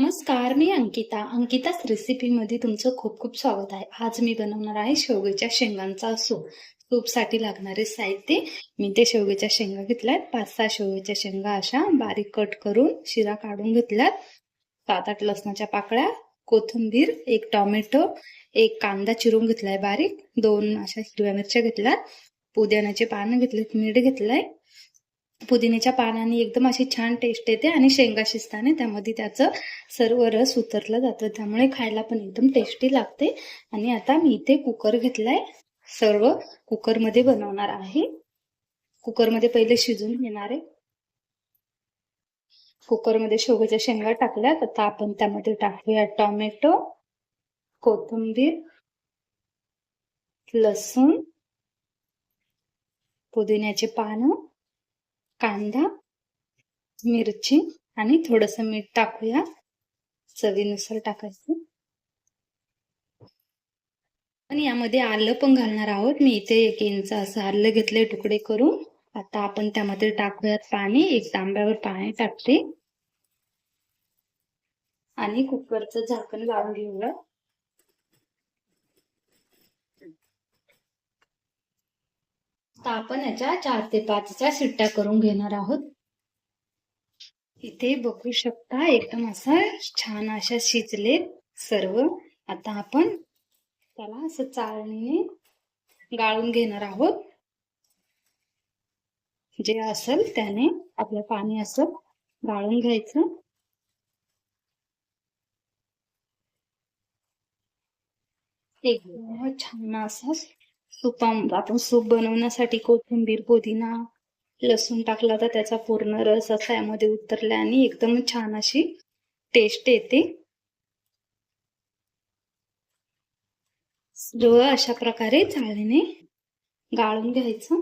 नमस्कार मी अंकिता. अंकिताच रेसिपीमध्ये तुमचं खूप खूप स्वागत आहे. आज मी बनवणार आहे शेवग्याच्या शेंगांचा सूप. सूपसाठी लागणारे साहित्य मी ते शेवग्याच्या शेंगा घेतल्यात. पाच सहा शेवग्याच्या शेंगा अशा बारीक कट करून शिरा काढून घेतल्यात. सात आठ लसणाच्या पाकळ्या कोथिंबीर एक टोमॅटो एक कांदा चिरून घेतलाय बारीक दोन अशा हिरव्या मिरच्या घेतल्यात. पुदिन्याचे पानं घेतलेत मीठ घेतलंय. पुदिन्याच्या पानाने एकदम अशी छान टेस्ट येते आणि शेंगा शिजताना त्यामध्ये त्याचं सर्व रस उतरलं जातं. त्यामुळे खायला पण एकदम टेस्टी लागते. आणि आता मी इथे कुकर घेतलाय. सर्व कुकरमध्ये बनवणार आहे. कुकरमध्ये पहिले शिजून घेणार आहे. कुकरमध्ये शेवग्याच्या शेंगा टाकल्यात. आता आपण त्यामध्ये टाकूया टोमॅटो कोथिंबीर लसूण पुदिन्याचे पानं कांदा मिरची आणि थोडस मीठ टाकूया. चवीनुसार टाकायचं. आणि यामध्ये आलं पण घालणार आहोत. मी इथे एक इंच असं आलं घेतले तुकडे करून. आता आपण त्यामध्ये टाकूयात पाणी. एक तांब्यावर पाणी टाकते. आणि कुकरचं झाकण लावून घेऊया. आपण याच्या चार ते पाचच्या शिट्ट्या करून घेणार आहोत. इथे बघू शकता एकदम असं छान अशा शिजले सर्व. आता आपण त्याला असं चाळणीने गाळून घेणार आहोत. जे असेल त्याने आपलं पाणी असं गाळून घ्यायचं. एकदम छान असं सूप आपण सूप बनवण्यासाठी कोथिंबीर पुदिना लसूण टाकला तर त्याचा पूर्ण रस असा यामध्ये उतरला आणि एकदम छान अशी टेस्ट येते. जो अशा प्रकारे चाळीने गाळून घ्यायचं.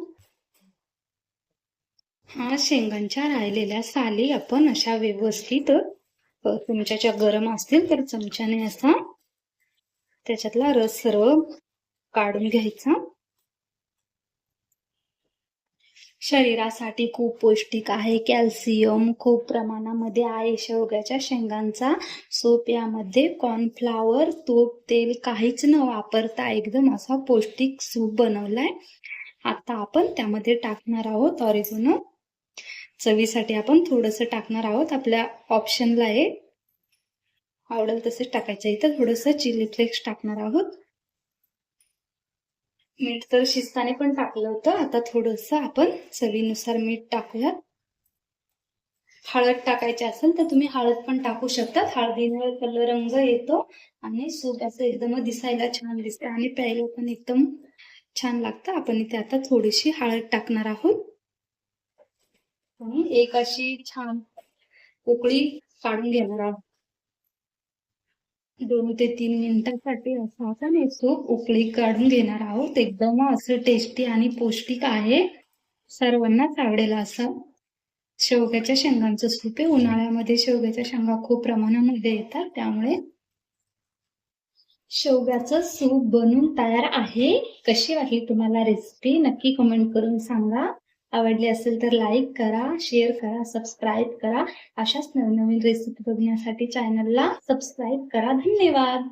हा शेंगांच्या राहिलेल्या साली आपण अशा व्यवस्थित तुमच्या गरम असतील तर चमच्याने असा त्याच्यातला रस सर्व काढून घ्यायचा. शरीरासाठी खूप पौष्टिक आहे. कॅल्शियम खूप प्रमाणामध्ये आहे. शेवग्याच्या शेंगांचा सूप यामध्ये कॉर्नफ्लावर तूप तेल काहीच न वापरता एकदम असा पौष्टिक सूप बनवलाय. आता आपण त्यामध्ये टाकणार आहोत ऑरिजिनो चवीसाठी आपण थोडस टाकणार आहोत. आपल्या ऑप्शनला आहे आवडेल तसेच टाकायचं. इथं थोडस चिली फ्लेक्स टाकणार आहोत. मीठ तर शिजताने पण टाकलं होतं. आता थोडस आपण चवीनुसार मीठ टाकूयात. हळद टाकायची असेल तर तुम्ही हळद पण टाकू शकता. हळदीमुळे कलर रंग येतो आणि सूप असं एकदम दिसायला छान दिसते आणि प्यायला पण एकदम छान लागतं. आपण इथे आता थोडीशी हळद टाकणार आहोत. आणि एक अशी छान उकळी काढून घेणार आहोत. दोन ते तीन मिनिटांसाठी असं आपण हे सूप उकळी काढून घेणार आहोत. एकदम असं टेस्टी आणि पौष्टिक आहे. सर्वांनाच आवडेल असं. शेवग्याच्या शेंगांचं सूप आहे. उन्हाळ्यामध्ये शेवग्याच्या शेंगा खूप प्रमाणामध्ये येतात. त्यामुळे शेवग्याचं सूप बनून तयार आहे. कशी वाटली तुम्हाला रेसिपी नक्की कमेंट करून सांगा. आवडली असेल तर लाईक करा शेअर करा सबस्क्राईब करा. अशाच नवनवीन रेसिपी बघण्यासाठी चॅनलला सबस्क्राईब करा. धन्यवाद!